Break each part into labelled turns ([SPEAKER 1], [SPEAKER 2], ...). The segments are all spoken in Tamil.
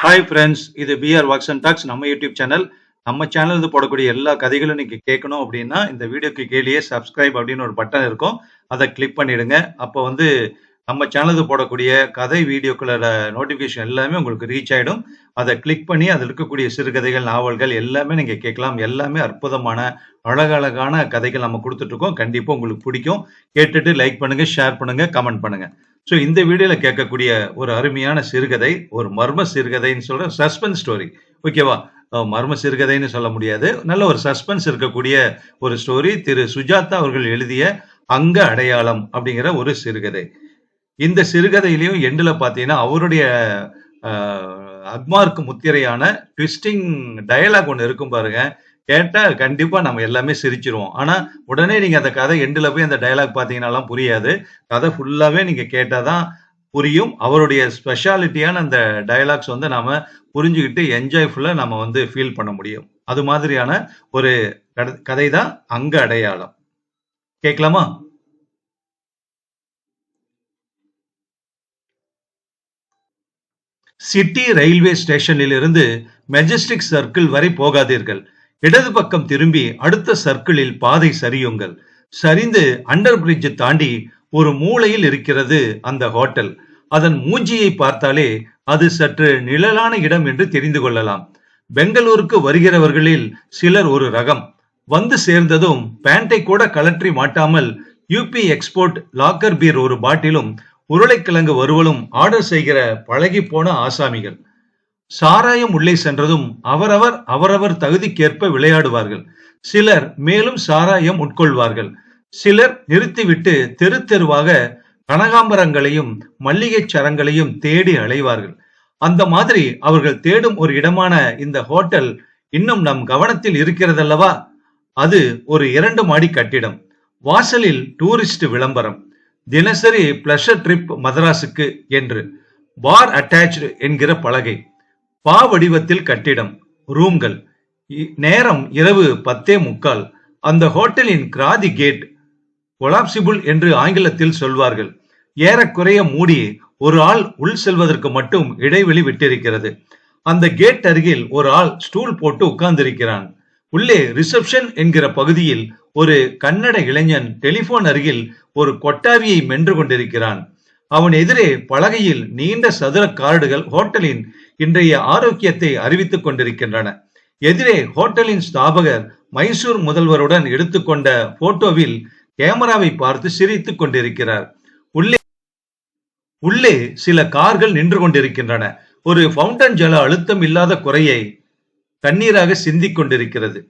[SPEAKER 1] ஹாய் ஃப்ரெண்ட்ஸ் இது பிஆர் வாக்ஸ் அண்ட் டாக்ஸ் நம்ம யூடியூப் சேனல் நம்ம சேனல் போடக்கூடிய எல்லா கதைகளும் நீங்க கேட்கணும் அப்படின்னா இந்த வீடியோக்கு கீழேயே சப்ஸ்கிரைப் அப்படின்னு ஒரு பட்டன் இருக்கும். அதை கிளிக் பண்ணிடுங்க. அப்போ வந்து நம்ம சேனலுக்கு போடக்கூடிய கதை வீடியோக்களோட நோட்டிஃபிகேஷன் எல்லாமே உங்களுக்கு ரீச் ஆயிடும். அதை கிளிக் பண்ணி அதில் இருக்கக்கூடிய சிறுகதைகள் நாவல்கள் எல்லாமே நீங்க கேட்கலாம். எல்லாமே அற்புதமான அழகழகான கதைகள் நம்ம கொடுத்துட்டு இருக்கோம் கண்டிப்பா உங்களுக்கு பிடிக்கும். கேட்டுட்டு லைக் பண்ணுங்க ஷேர் பண்ணுங்க கமெண்ட் பண்ணுங்க. ஸோ இந்த வீடியோல கேட்கக்கூடிய ஒரு அருமையான சிறுகதை ஒரு மர்ம சிறுகதைன்னு சொல்ற சஸ்பென்ஸ் ஸ்டோரி ஓகேவா மர்ம சிறுகதைன்னு சொல்ல முடியாது. நல்ல ஒரு சஸ்பென்ஸ் இருக்கக்கூடிய ஒரு ஸ்டோரி திரு சுஜாதா அவர்கள் எழுதிய அங்க அடையாளம் அப்படிங்கிற ஒரு சிறுகதை. இந்த சிறுகதையிலையும் எண்டில் பார்த்தீங்கன்னா அவருடைய அக்மார்க்கு முத்திரையான ட்விஸ்டிங் டயலாக் ஒன்று இருக்கும் பாருங்க. கேட்டால் கண்டிப்பாக நம்ம எல்லாமே சிரிச்சிருவோம். ஆனால் உடனே நீங்கள் அந்த கதை எண்டில் போய் அந்த டயலாக் பார்த்தீங்கன்னாலாம் புரியாது. கதை ஃபுல்லாகவே நீங்கள் கேட்டால் தான் புரியும். அவருடைய ஸ்பெஷாலிட்டியான அந்த டயலாக்ஸ் வந்து நாம் புரிஞ்சுக்கிட்டு என்ஜாய்ஃபுல்லாக நம்ம வந்து ஃபீல் பண்ண முடியும். அது மாதிரியான ஒரு கதை தான் அங்க அடையாளம். கேட்கலாமா சிட்டி ரயில்வே ஸ்டேஷனில் இருந்து மெஜஸ்டிக் சர்க்கிள் வரை போகாதீர்கள். இடது பக்கம் திரும்பி அடுத்த சர்க்கிளில் பாதை சரியுங்கள். சரிந்து அண்டர் பிரிட்ஜ் தாண்டி ஒரு மூலையில் இருக்கிறது அந்த ஹோட்டல். அதன் மூஞ்சியை பார்த்தாலே அது சற்று நிழலான இடம் என்று தெரிந்து கொள்ளலாம். பெங்களூருக்கு வருகிறவர்களில் சிலர் ஒரு ரகம். வந்து சேர்ந்ததும் பேண்டை கூட கலற்றி மாட்டாமல் யூபி எக்ஸ்போர்ட் லாக்கர் பீர் ஒரு பாட்டிலும் உருளைக்கிழங்கு வறுவலும் ஆர்டர் செய்கிற பழகி போன ஆசாமிகள். சாராயம் உள்ளே சென்றதும் அவரவர் அவரவர் தகுதிக்கேற்ப விளையாடுவார்கள். சிலர் மேலும் சாராயம் உட்கொள்வார்கள். சிலர் நிறுத்திவிட்டு தெரு தெருவாக கனகாம்பரங்களையும் மல்லிகைச் சரங்களையும் தேடி அலைவார்கள். அந்த மாதிரி அவர்கள் தேடும் ஒரு இடமான இந்த ஹோட்டல் இன்னும் நம் கவனத்தில் இருக்கிறதல்லவா? அது ஒரு இரண்டு மாடி கட்டிடம். வாசலில் டூரிஸ்ட் விளம்பரம். தினசரி பிளஷர் ட்ரிப் மதராஸுக்கு என்று பார் அட்டாச்டு என்கிற பலகை பா வடிவத்தில் கட்டிடம் ரூம்கள் நேரம் இரவு பத்தே முக்கால் அந்த ஹோட்டலின் கிராதி கேட் கொலாப்சிபிள் என்று ஆங்கிலத்தில் சொல்வார்கள். ஏறக்குறைய மூடி ஒரு ஆள் உள் செல்வதற்கு மட்டும் இடைவெளி விட்டிருக்கிறது. அந்த கேட் அருகில் ஒரு ஆள் ஸ்டூல் போட்டு உட்கார்ந்திருக்கிறான். உள்ளே ரிசப்ஷன் என்கிற பகுதியில் ஒரு கன்னட இளைஞன் டெலிபோன் அருகில் ஒரு கொட்டாவியை மென்று கொண்டிருக்கிறான். அவன் எதிரே பலகையில் நீண்ட சதுர கார்டுகள் ஹோட்டலின் இன்றைய ஆரோக்கியத்தை அறிவித்துக் கொண்டிருக்கின்றன. எதிரே ஹோட்டலின் ஸ்தாபகர் மைசூர் முதல்வருடன் எடுத்துக்கொண்ட போட்டோவில் கேமராவை பார்த்து சிரித்துக் கொண்டிருக்கிறார். உள்ளே உள்ளே சில கார்கள் நின்று கொண்டிருக்கின்றன. ஒரு ஃபவுண்டன் ஜல அழுத்தம் இல்லாத குறையை தண்ணீராக சிந்திக் கொண்டிருக்கிறது.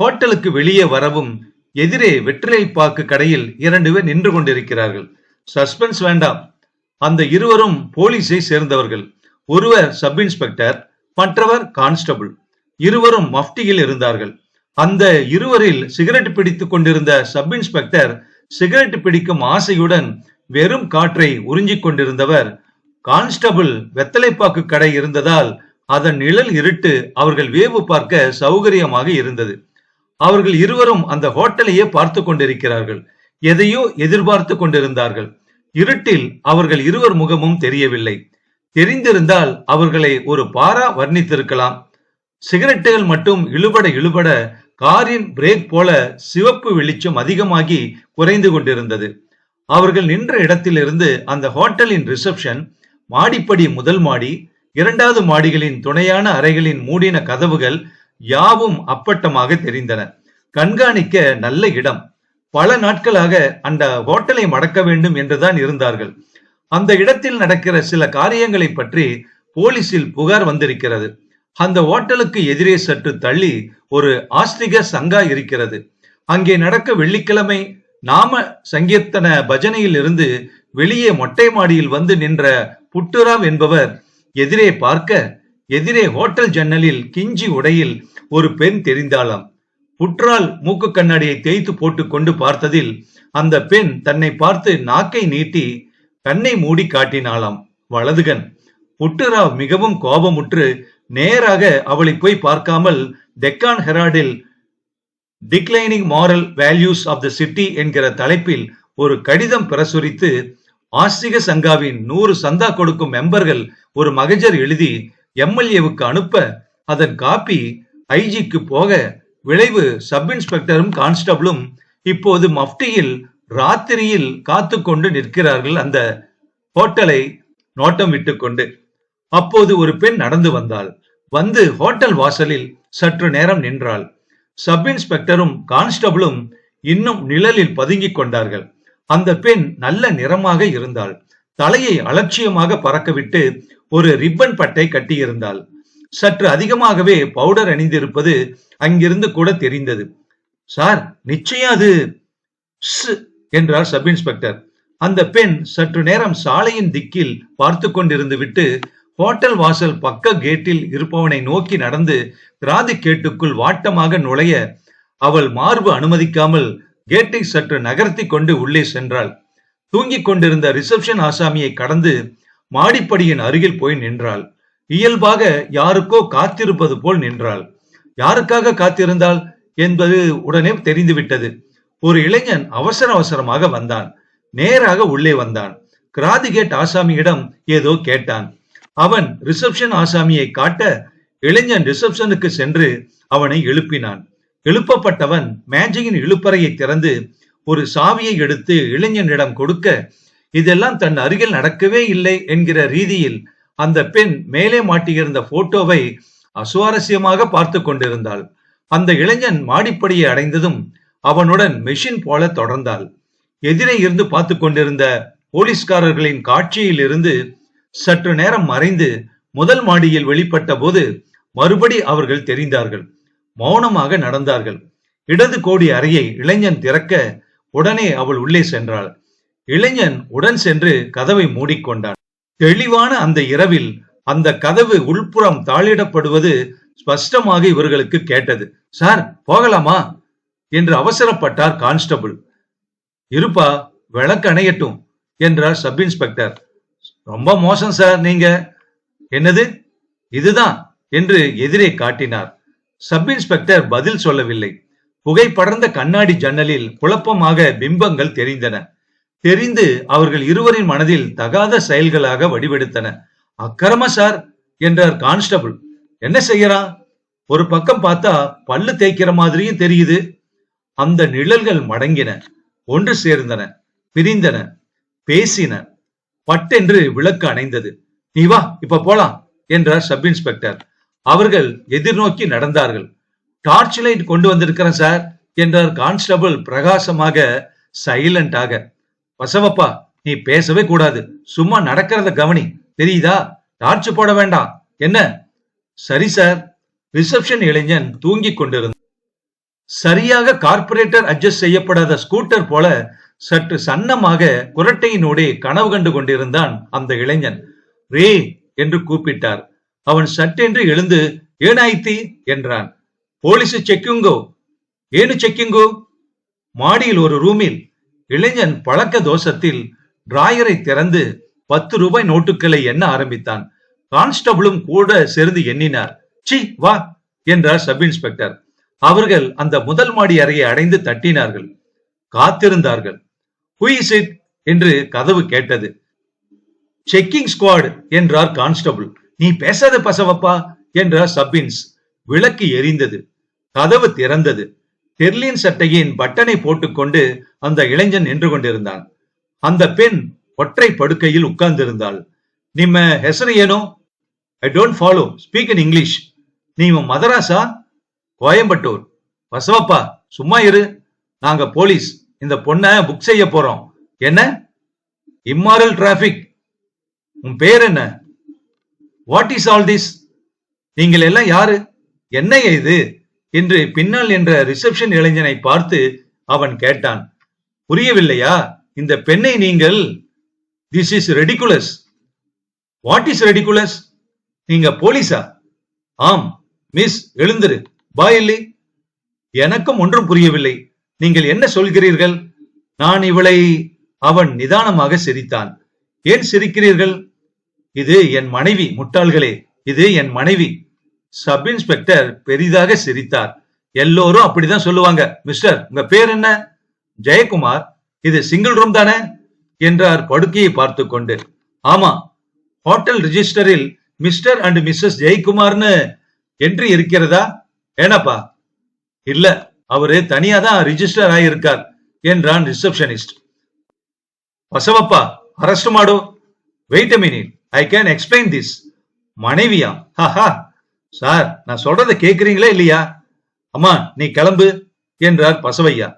[SPEAKER 1] ஹோட்டலுக்கு வெளியே வரவும் எதிரே வெற்றிலை பாக்கு கடையில் இரண்டு பேர் நின்று கொண்டிருக்கிறார்கள். சஸ்பென்ஸ் வேண்டாம். அந்த இருவரும் போலீஸை சேர்ந்தவர்கள். ஒருவர் சப் இன்ஸ்பெக்டர் மற்றவர் கான்ஸ்டபிள். இருவரும் மஃப்டியில் இருந்தார்கள். அந்த இருவரில் சிகரெட் பிடித்துக் கொண்டிருந்த சப் இன்ஸ்பெக்டர் சிகரெட் பிடிக்கும் ஆசையுடன் வெறும் காற்றை உறிஞ்சிக் கொண்டிருந்தவர். கான்ஸ்டபிள் வெத்தலைப்பாக்கு கடை இருந்ததால் அதன் நிழல் இருட்டு அவர்கள் வேவு பார்க்க சௌகரியமாக இருந்தது. அவர்கள் இருவரும் அந்த ஹோட்டலையே பார்த்து கொண்டிருக்கிறார்கள். எதையோ எதிர்பார்த்து கொண்டிருந்தார்கள். இருட்டில் அவர்கள் இருவர் முகமும் தெரியவில்லை. தெரிந்திருந்தால் அவர்களை ஒரு பாரா வர்ணித்திருக்கலாம். சிகரெட்டுகள் மட்டும் இழுபட இழுபட காரின் பிரேக் போல சிவப்பு வெளிச்சம் அதிகமாகி குறைந்து கொண்டிருந்தது. அவர்கள் நின்ற இடத்திலிருந்து அந்த ஹோட்டலின் ரிசப்ஷன் மாடிப்படி முதல் மாடி இரண்டாவது மாடிகளின் துணையான அறைகளின் மூடின கதவுகள் யாவும் அப்பட்டமாக தெரிந்தன. கண்காணிக்க நல்ல இடம். பல நாட்களாக அந்த ஹோட்டலை மடக்க வேண்டும் என்றுதான் இருந்தார்கள். அந்த இடத்தில் நடக்கிற சில காரியங்களை பற்றி போலீசில் புகார் வந்திருக்கிறது. அந்த ஹோட்டலுக்கு எதிரே சற்று தள்ளி ஒரு ஆஸ்திரிக சங்கா இருக்கிறது. அங்கே நடக்க வெள்ளிக்கிழமை நாம சங்கீர்த்தன பஜனையில் இருந்து வெளியே மொட்டை மாடியில் வந்து நின்ற புட்டுராம் என்பவர் எதிரே பார்க்க எதிரே ஹோட்டல் ஜன்னலில் கிஞ்சி உடையில் ஒரு பெண் தெரிந்தாளாம். புற்றால் மூக்கு கண்ணாடியை தேய்த்து போட்டு கொண்டு பார்த்ததில் அந்த பெண் தன்னை பார்த்து நாக்கை நீட்டி கண்ணை மூடி காட்டினாளாம். வலதுகன் புட்டுராவ் மிகவும் கோபமுற்று நேராக அவளை போய் பார்க்காமல் Deccan ஹெராடில் declining moral values of the city என்கிற தலைப்பில் ஒரு கடிதம் பிரசுரித்து ஆஸ்திக சங்காவின் நூறு சந்தா கொடுக்கும் மெம்பர்கள் ஒரு மகஜர் எழுதி எம்எல்ஏவுக்கு அனுப்ப அதன் காப்பி ஐஜிக்கு போக விளைவு சப் இன்ஸ்பெக்டரும் கான்ஸ்டபிளும் இப்போது மப்டியில் ராத்திரியில் காத்து கொண்டு நிற்கிறார்கள் அந்த ஹோட்டலை நோட்டம் விட்டு கொண்டு அப்போது ஒரு பெண் நடந்து வந்தாள். வந்து ஹோட்டல் வாசலில் சற்று நேரம் நின்றாள். சப் இன்ஸ்பெக்டரும் கான்ஸ்டபிளும் இன்னும் நிழலில் பதுங்கிக் கொண்டார்கள். அந்த பெண் நல்ல நிறமாக இருந்தாள். தலையை அலட்சியமாக பறக்கவிட்டு ஒரு ரிப்பன் பட்டை கட்டியிருந்தாள். சற்று அதிகமாகவே பவுடர் அணிந்திருப்பது அங்கிருந்து கூட தெரிந்தது. சார் நிச்சயம் அது என்றார் சப் இன்ஸ்பெக்டர். அந்த பெண் சற்று நேரம் சாலையின் திக்கில் பார்த்து கொண்டிருந்து விட்டு ஹோட்டல் வாசல் பக்க கேட்டில் இருப்பவனை நோக்கி நடந்து திராதி கேட்டுக்குள் வாட்டமாக நுழைய அவள் மார்பு அனுமதிக்காமல் கேட்டை சற்று நகர்த்தி கொண்டு உள்ளே சென்றாள். தூங்கிக் கொண்டிருந்த ரிசப்ஷன் ஆசாமியை கடந்து மாடிப்படியின் அருகில் போய் நின்றாள். இயல்பாக யாருக்கோ காத்திருப்பது போல் நின்றாள். யாருக்காக காத்திருந்தாள் என்பது உடனே தெரிந்துவிட்டது. ஒரு இளைஞன் அவசர அவசரமாக வந்தான். நேராக உள்ளே வந்தான். கிராதிகேட் ஆசாமியிடம் ஏதோ கேட்டான். அவன் ரிசப்ஷன் ஆசாமியை காட்ட இளைஞன் ரிசப்ஷனுக்கு சென்று அவனை எழுப்பினான். எழுப்பப்பட்டவன் மேஜையின் இழுப்பறையை திறந்து ஒரு சாவியை எடுத்து இளைஞனிடம் கொடுக்க இதெல்லாம் தன் அருகில் நடக்கவே இல்லை என்கிற ரீதியில் அந்த பெண் மேலே மாட்டியிருந்த போட்டோவை அசுவாரஸ்யமாக பார்த்து கொண்டிருந்தாள். அந்த இளைஞன் மாடிப்படியை அடைந்ததும் அவனுடன் மெஷின் போல தொடர்ந்தாள். எதிரே இருந்து பார்த்து கொண்டிருந்த போலீஸ்காரர்களின் காட்சியில் இருந்து சற்று நேரம் மறைந்து முதல் மாடியில் வெளிப்பட்ட போது மறுபடி அவர்கள் தெரிந்தார்கள். மௌனமாக நடந்தார்கள். இடது கோடி அறையை இளைஞன் திறக்க உடனே அவள் உள்ளே சென்றாள். இளைஞன் உடன் சென்று கதவை மூடிக்கொண்டான். தெளிவான அந்த இரவில் அந்த கதவு உள்புறம் தாளிடப்படுவது ஸ்பஷ்டமாக இவர்களுக்கு கேட்டது. சார் போகலாமா? என்று அவசரப்பட்டார் கான்ஸ்டபிள். இருப்பா விளக்கு அணையட்டும் என்றார் சப் இன்ஸ்பெக்டர். ரொம்ப மோசம் சார் நீங்க. என்னது? இதுதான் என்று எதிரே காட்டினார். சப் இன்ஸ்பெக்டர் பதில் சொல்லவில்லை. புகை படர்ந்த கண்ணாடி ஜன்னலில் குழப்பமாக பிம்பங்கள் தெரிந்தன. தெரிந்து அவர்கள் இருவரின் மனதில் தகாத செயல்களாக வடிவெடுத்தன. அக்கிரம சார் என்றார் கான்ஸ்டபிள். என்ன செய்யறான் ஒரு பக்கம் பார்த்தா பல்லு தேய்க்கிற மாதிரியும் தெரியுது. அந்த நிழல்கள் மடங்கின ஒன்று சேர்ந்தன பிரிந்தன பேசின. பட்டென்று விளக்கு அணைந்தது. நீ வா இப்ப போலாம் என்றார் சப் இன்ஸ்பெக்டர். அவர்கள் எதிர்நோக்கி நடந்தார்கள். டார்ச் லைட் கொண்டு வந்திருக்கிறேன் சார் என்றார் கான்ஸ்டபிள் பிரகாசமாக சைலண்டாக. பசவப்பா நீ பேசவே கூடாது. சும்மா நடக்கிறத கவனி. தெரியுதா? டார்ச் போட வேண்டாம். என்ன? சரி சார். ரிசப்ஷன் இளைஞன் தூங்கிக் கொண்டிருந்தான். சரியாக கார்பரேட்டர் அட்ஜஸ்ட் செய்யப்படாத ஸ்கூட்டர் போல சற்று சன்னமாக குரட்டையினோடே கனவு கண்டு கொண்டிருந்தான் அந்த இளைஞன். ரே என்று கூப்பிட்டார். அவன் சட்டென்று எழுந்து ஏனாய்த்தி? என்றான். போலீஸ் செக்கிங்கோ. ஏனு செக்கிங்கோ? மாடியில் ஒரு ரூமில். இளைஞன் பழக்க தோஷத்தில் டிராயரை திறந்து பத்து ரூபாய் நோட்டுகளை எண்ண ஆரம்பித்தான். கான்ஸ்டபிளும் கூட சேர்ந்து எண்ணினார். சி வா என்றார் சப் இன்ஸ்பெக்டர். அவர்கள் அந்த முதல் மாடி அறையை அடைந்து தட்டினார்கள். காத்திருந்தார்கள். இஸ் இட் என்று கதவு கேட்டது. செக்கிங் ஸ்குவாட் என்றார் கான்ஸ்டபிள். நீ பேசாத பசவப்பா என்றார் சப்பின்ஸ் விளக்கு எரிந்தது. கதவு திறந்தது. டெர்லின் சட்டையின் பட்டனை போட்டுக்கொண்டு அந்த இளைஞன் நின்று கொண்டிருந்தான். அந்த பெண் ஒற்றை படுக்கையில் உட்கார்ந்திருந்தாள். நிம்ம ஹெசரு ஏனோ I don't follow speak in English நீ மதராசா? கோயம்புத்தூர். வசவப்பா சும்மா இரு. நாங்க போலீஸ். இந்த பொண்ணை புக் செய்ய போறோம். என்ன? இம்மாரல் டிராபிக் உன் பேர் என்ன? வாட் இஸ் ஆல் திஸ் நீங்கள் எல்லாம் யாரு? என்ன இது? என்று பின்னால் என்ற ரிசப்ஷன் இளைஞனை பார்த்து அவன் கேட்டான் புரியவில்லையா? இந்த பெண்ணை நீங்கள் this is ridiculous what is ridiculous நீங்க போலீஸா? ஆம் மிஸ் எழுந்திரு. இல்லை எனக்கும் ஒன்றும் புரியவில்லை. நீங்கள் என்ன சொல்கிறீர்கள்? நான் இவளை அவன் நிதானமாக சிரித்தான். ஏன் சிரிக்கிறீர்கள்? இது என் மனைவி முட்டாள்களே இது என் மனைவி. சப் இன்ஸ்பெக்டர் பெரிதாக சிரித்தார். எல்லோரும் அப்படிதான் சொல்லுவாங்க. மிஸ்டர் உங்க பேர் என்ன? ஜெயக்குமார் இது சிங்கிள் ரூம் தானே? என்றார் படுக்கையை பார்த்து கொண்டு ஆமா ஹோட்டல் ரிஜிஸ்டரில் மிஸ்டர் அண்ட் மிஸ்ஸஸ் ஜெயக்குமார்னு என்ட்ரி இருக்கிறதா? ஏனாப்பா? இல்ல அவரு தனியா தான் ரிஜிஸ்டர் ஆகியிருக்கார் என்றான் receptionist Basavappa arrest மாடோ. Wait a minute I can explain this மனைவியா? ஹஹா. சார் நான் சொல்றத கேக்குறீங்களா இல்லையா? அம்மா நீ கிளம்பு என்றார் பசவையா.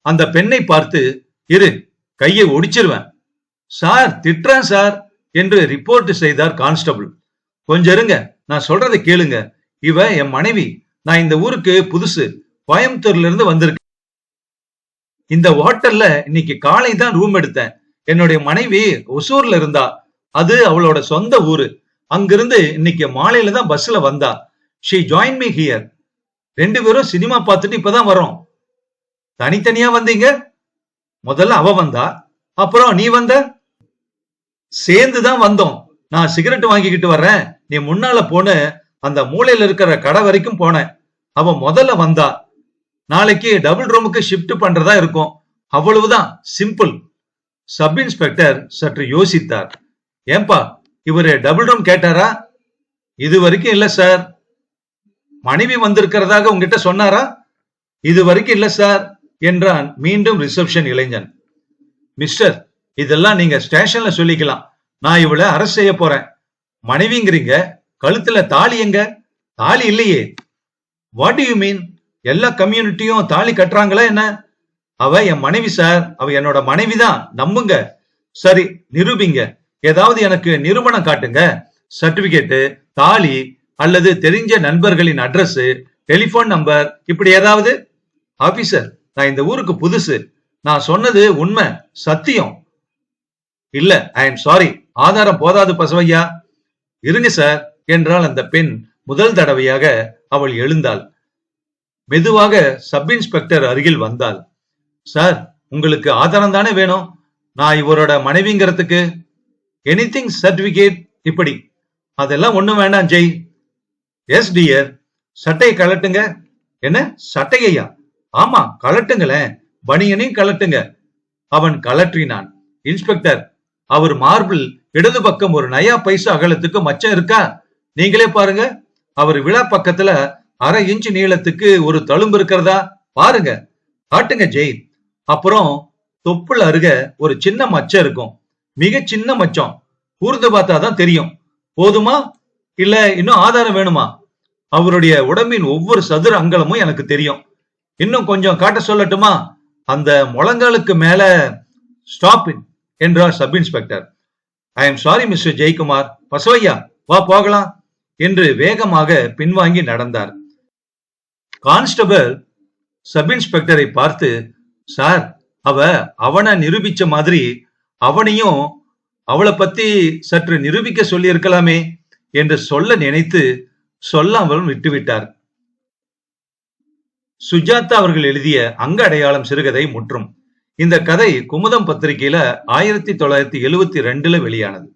[SPEAKER 1] அந்த பெண்ணை பார்த்து இரு கையை ஒடிச்சிருவேன். சார் திட்டுறேன் சார் என்று ரிப்போர்ட் செய்தார் கான்ஸ்டபிள் கொஞ்சம் இருங்க நான் சொல்றதை கேளுங்க. இவ என் மனைவி. நான் இந்த ஊருக்கு புதுசு. கோயம்புத்தூர்ல இருந்து வந்திருக்கேன். இந்த ஹோட்டல்ல இன்னைக்கு காலை தான் ரூம் எடுத்தேன். என்னுடைய மனைவி ஒசூர்ல இருந்தா. அது அவளோட சொந்த ஊரு. அங்கிருந்து இன்னைக்கு மாலையில தான் பஸ்ல வந்தா. ஷீ ஜாயின் மீ ஹியர் ரெண்டு பேரும் சினிமா பார்த்துட்டு இப்பதான் வரோம் தனித்தனியா வந்தீங்க? முதல்ல அவ வந்தா. அப்புறம் நீ வந்த? சேர்ந்து தான் வந்தோம். நான் சிகரெட் வாங்கிக்கிட்டு வர்றேன். நீ முன்னால போன அந்த மூலையில இருக்கிற கடை வரைக்கும் போனேன் அவ முதல்ல வந்தா. நாளைக்கு டபுள் ரூமுக்கு ஷிஃப்ட் பண்றதா இருக்கும். அவ்வளவுதான். சிம்பிள் சப் இன்ஸ்பெக்டர் சற்று யோசித்தார். ஏன்பா இவரு டபுள் ரூம் கேட்டாரா? இது வரைக்கும் இல்ல சார் மனைவி வந்திருக்கிறதாக உங்ககிட்ட சொன்னாரா? இது வரைக்கும் இல்ல சார் என்றான் மீண்டும் ரிசப்ஷன் இளைஞன். மிஸ்டர் இதெல்லாம் நீங்க ஸ்டேஷன்ல சொல்லிக்கலாம். நான் இவளை அரெஸ்ட் செய்ய போறேன். மனைவிங்கிறீங்க கழுத்துல தாலி எங்க? தாலி இல்லையே. வாட் யூ மீன் எல்லா கம்யூனிட்டியும் தாலி கட்டுறாங்களா என்ன? அவ என் மனைவி சார் அவ என்னோட மனைவி தான் நம்புங்க. சரி நிரூபிங்க. ஏதாவது எனக்கு நிறுவனம் காட்டுங்க. சர்டிபிகேட்டு தாலி அல்லது தெரிஞ்ச நண்பர்களின் அட்ரஸ் டெலிபோன் நம்பர் இப்படி ஏதாவது? ஆபீசர் நான் இந்த ஊருக்கு புதுசு. நான் சொன்னது உண்மை சத்தியம். இல்ல ஐ எம் சாரி ஆதாரம் போதாது பசவையா? இருங்க சார் என்றால் அந்த பெண் முதல் தடவையாக அவள் எழுந்தாள். மெதுவாக சப் இன்ஸ்பெக்டர் அருகில் வந்தாள். சார் உங்களுக்கு ஆதாரம் தானே வேணும்? நான் இவரோட மனைவிங்கிறதுக்கு? எனிதிங் சர்டிபிகேட் இப்படி. அதெல்லாம் ஒண்ணும் வேண்டாம் ஜெய். எஸ் டியர் சட்டையை கலட்டுங்க என்ன? சட்டையா ஆமா கலட்டுங்களேன் பனியனையும் கலட்டுங்க அவன் கலற்றினான் இன்ஸ்பெக்டர் அவர் மார்பிள் இடது பக்கம் ஒரு நயா பைசா அகலத்துக்கு மச்சம் இருக்கா? நீங்களே பாருங்க. அவர் விழா பக்கத்துல அரை இன்ச்சு நீளத்துக்கு ஒரு தழும்பு இருக்கிறதா? பாருங்க. காட்டுங்க ஜெய். அப்புறம் தொப்புள் அருக ஒரு சின்ன மச்சம் இருக்கும். மிக சின்ன மச்சம் கூர்ந்து பார்த்தா தான் தெரியும். போதுமா? இல்ல இன்னும் ஆதாரம் வேணுமா? அவருடைய உடம்பின் ஒவ்வொரு சதுர அங்கலமும் எனக்கு தெரியும். இன்னும் கொஞ்சம் காட்ட சொல்லட்டுமா? அந்த முழங்காலுக்கு மேல ஸ்டாப் என்றார் sub inspector I am sorry mister Jayakumar. Basavaiah வா போகலாம் என்று வேகமாக பின்வாங்கி நடந்தார். கான்ஸ்டபிள் சப் இன்ஸ்பெக்டரை பார்த்து சார் அவ அவனை நிரூபிச்ச மாதிரி அவனையும் அவளை பத்தி சற்று நிரூபிக்க சொல்லி இருக்கலாமே என்று சொல்ல நினைத்து சொல்லாமல் விட்டுவிட்டார். சுஜாதா அவர்கள் எழுதிய அங்க அடையாளம் சிறுகதை முற்றும். இந்த கதை குமுதம் பத்திரிகையில ஆயிரத்தி தொள்ளாயிரத்தி எழுவத்தி ரெண்டுல வெளியானது.